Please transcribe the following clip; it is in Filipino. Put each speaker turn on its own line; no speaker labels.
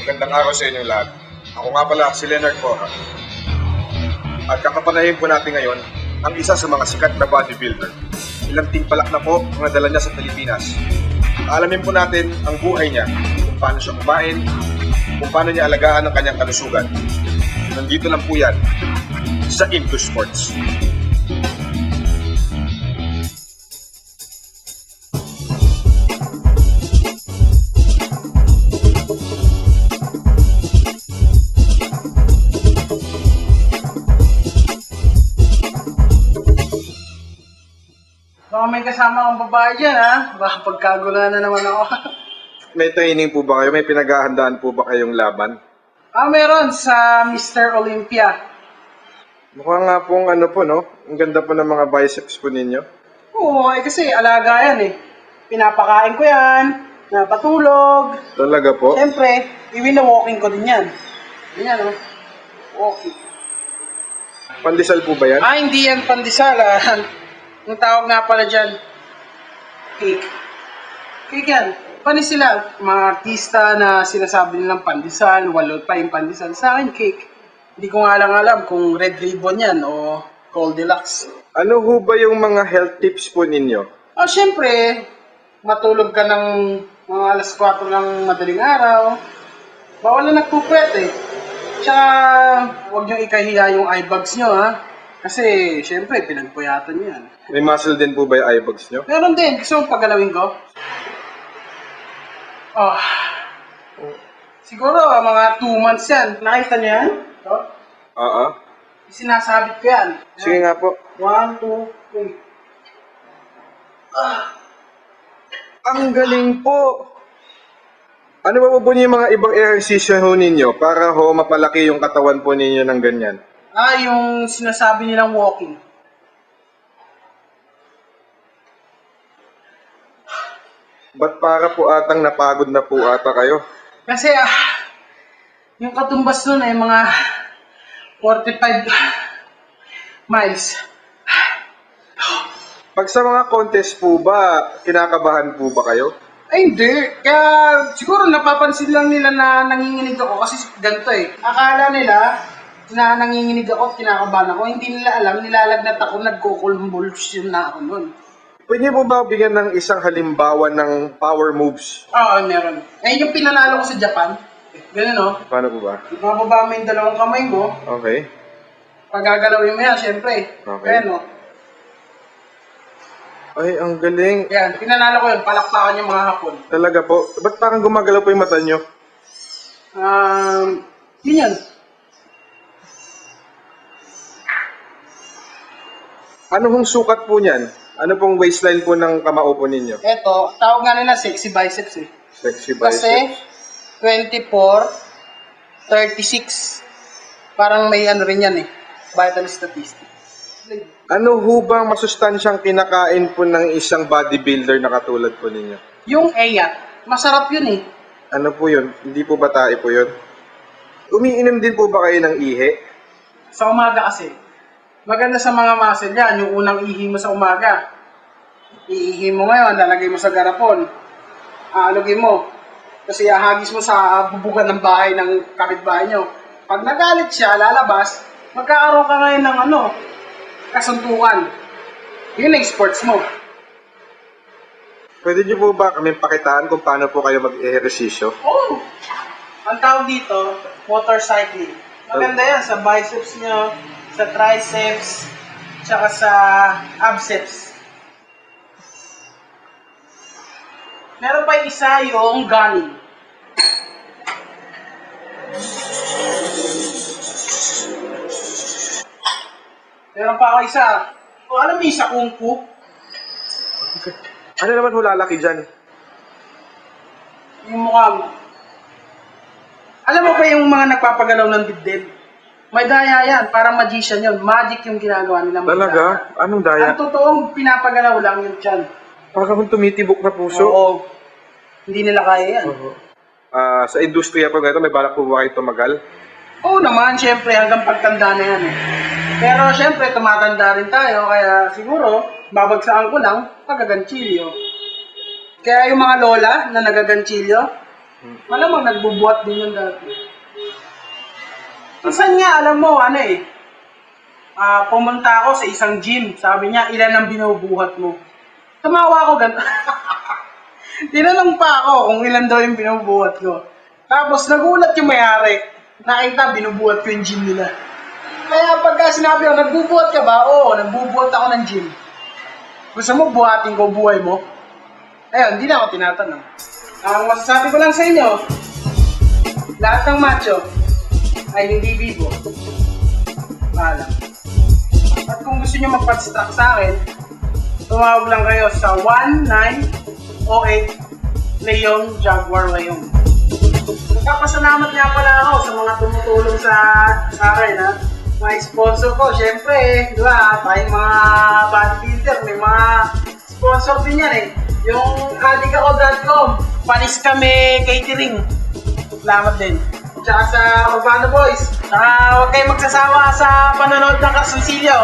Magandang araw sa inyo lahat. Ako nga pala, si Leonard Cora. At kakapanahin po natin ngayon ang isa sa mga sikat na bodybuilder. Ilang timpalak na po ang nadala niya sa Pilipinas. Alamin po natin ang buhay niya, kung paano siya kumain, kung paano niya alagaan ang kanyang kalusugan. Nandito lang po yan sa Into Sports.
Baka may kasama akong babae dyan, ha? Baka pagkagulan na naman ako.
May training po ba kayo? May pinaghahandaan po ba kayong laban?
ah, meron sa Mr. Olympia.
Mukha nga pong ano po, no? Ang ganda po ng mga biceps po ninyo.
Oo, eh kasi alaga yan eh. Pinapakain ko yan, napatulog.
Talaga po?
Siyempre, iwina-walking ko din yan. Ganyan, oh. Walking.
Pandesal po ba yan?
Ah, hindi yan pandesal, ah. Ang tawag nga pala dyan, cake. Cake yan. Panis sila, mga artista na sinasabi nilang pandesal, walo pa yung pandesal. Sa akin, cake. Hindi ko nga lang alam kung red ribbon yan o Goldilocks.
Ano ho ba yung mga health tips po ninyo?
Ah, syempre, matulog ka ng mga alas 4 ng madaling araw. Bawal na nagpupwet eh. Tsaka, huwag niyong ikahiya yung eye bags niyo ha. Kasi, syempre, pinagpuyatan niyo yan.
May muscle din po ba yung eye bags nyo?
Meron din. Gusto mong pagalawin ko? Oh. Siguro, ah, mga 2 months yan. Nakita niyo yan? Ito?
Oo.
Sinasabit ko yan.
Sige nga po.
1, 2, 3.
Ang galing po! Ano ba po yung mga ibang ehersisyo ho ninyo para ho mapalaki yung katawan po ninyo ng ganyan?
Ah, yung sinasabi nilang walking.
Ba't para po atang napagod na po ata kayo?
Kasi ah, yung katumbas nun ay mga 45 miles.
Pag sa mga contest po ba, kinakabahan po ba kayo?
Ay hindi. Kaya siguro napapansin lang nila na nanginginig ako kasi ganito eh. Akala nila na nanginginig ako at kinakabahan ako. Hindi nila alam, nilalagnat ako, nagkukulmbulsyon na ako nun.
Pwede mo ba bigyan ng isang halimbawa ng power moves?
Oo, meron. Eh, yung pinanalo ko sa Japan, ganun no?
Paano po ba?
Ibababa mo yung dalawang kamay mo,
Okay.
pag gagalawin mo yan, syempre.
Okay.
Ayan no?
Ay, ang galing.
Yan, pinanalo ko yun, palakpakan yung mga hapon.
Talaga po. Ba't parang gumagalaw po yung mata nyo?
Um, yun yan.
Ano hong sukat po niyan? Ano pong waistline po ng kamao po ninyo?
Eto, tawag nga nila sexy biceps eh.
Sexy
Kasi,
biceps.
24, 36. Parang may ano rin yan eh. Vital statistics.
Ano ho ba ang masustansyang kinakain po ng isang bodybuilder na katulad po ninyo?
Yung EYAT, masarap yun eh.
Ano po yun? Hindi po ba tae po yun? Umiinom din po ba kayo ng ihi?
Sa umaga kasi, maganda sa mga muscle yan, yung unang ihi mo sa umaga. Iihi mo ngayon, lalagay mo sa garapon. Aalugin mo. Kasi ahagis mo sa bubugan ng bahay ng kapitbahay nyo. Pag nagalit siya, lalabas, magkakaroon ka ngayon ng ano, kasuntukan. Yun ang sports mo.
Pwede niyo po ba kami pakitaan kung paano po kayo mag-ehersisyo?
Oh! Ang tawag dito, motorcycling. Maganda yan sa biceps nyo, sa triceps, tsaka sa abceps. Meron pa isa yung gunning. Meron pa ako isa. O, alam mo yung isa kung fu?
Ano naman ho lalaki dyan?
Yung mukha mo. Alam mo ba yung mga nagpapagalaw ng dibdib? May daya yan, parang magician yun. Magic yung ginagawa nila.
Talaga? Anong
daya.
daya?
Ang totoong pinapagalaw lang yung tiyan.
Parang tumitibok na puso.
Oo. Hindi nila kaya yan.
Ah, sa industriya po ganito, may balak po ba kayo tumagal?
Oo naman, syempre, hanggang pagtanda na yan eh. Pero syempre, tumatanda rin tayo, kaya siguro, babagsakan ko lang, pagkaganchilyo. Kaya yung mga lola na nagaganchilyo, Malamang nagbubuhat din yun dati. Minsan nga, alam mo, ano eh, ah pumunta ako sa isang gym. Sabi niya, ilan ang binubuhat mo? Tumawa ako gan. Tinanong pa ako kung ilan daw yung binubuhat ko. Tapos nagulat yung mayari. Nakita, binubuhat ko yung gym nila. Kaya pagka sinabi ko, nagbubuhat ka ba? Oo, nagbubuhat ako ng gym. Gusto mo buhatin ko buhay mo? Ayun, hindi na ako tinatanong. Ang masasabi ko lang sa inyo, lahat ng macho ay hindi bibo. Paalam. At kung gusto nyo magpa-distract sa akin, tumawag lang kayo sa 1908 Leon Jaguar Leon. Nagpapasalamat nga pala ako sa mga tumutulong sa, sa akin, ha? Mga sponsor ko, syempre, di ba, tayong mga bodybuilder, may mga sponsor din yan eh. Yung adikako.com, panis kami catering. Salamat din. Tsaka sa Urbano Boys, saka huwag kayong magsasawa sa panonood ng Kasunsilyo.